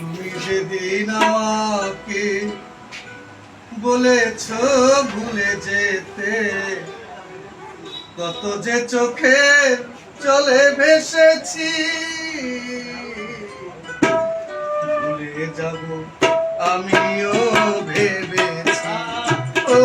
তুমি সেদিন আমাকে বলেছ ভুলে যেতে, কত যে চোখে চলে ভেসেছি, ভুলে যাব আমিও ভেবেছি। ও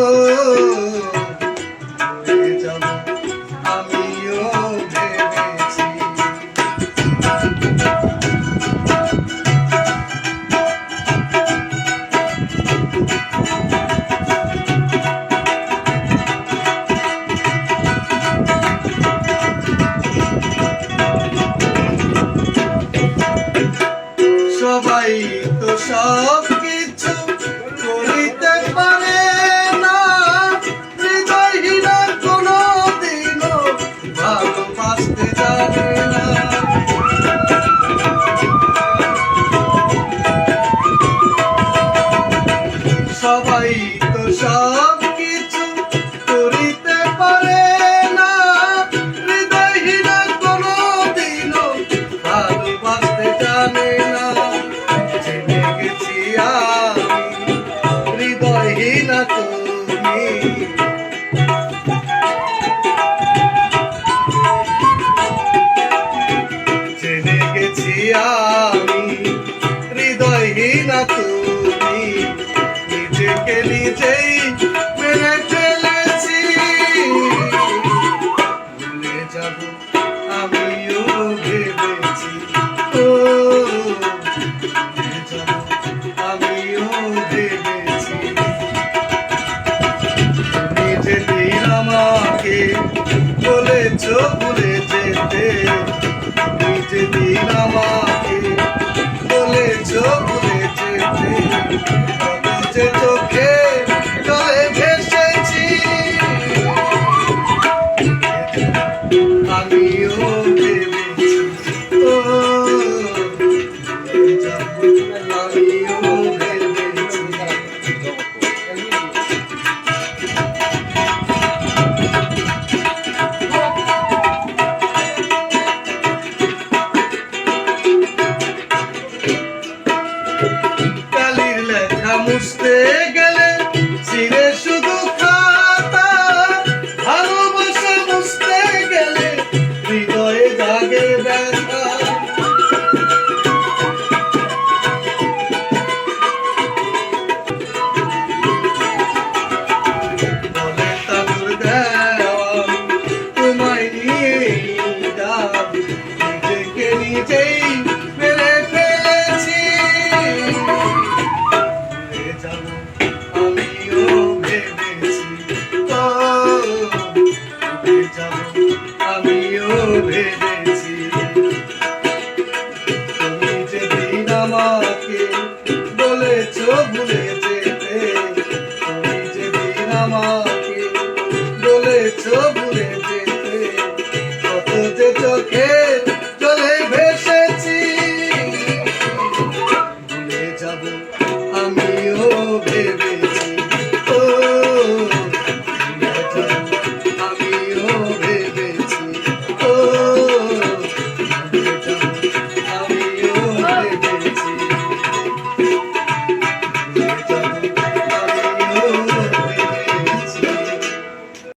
সবাই তো সব হয়েছি আমি। হৃদয়হীনা তুমি। নিজেকে নিজেই vamos ter আমিও ভেবেছি তুমি যেদিন আমাকে বলেছ ভুলে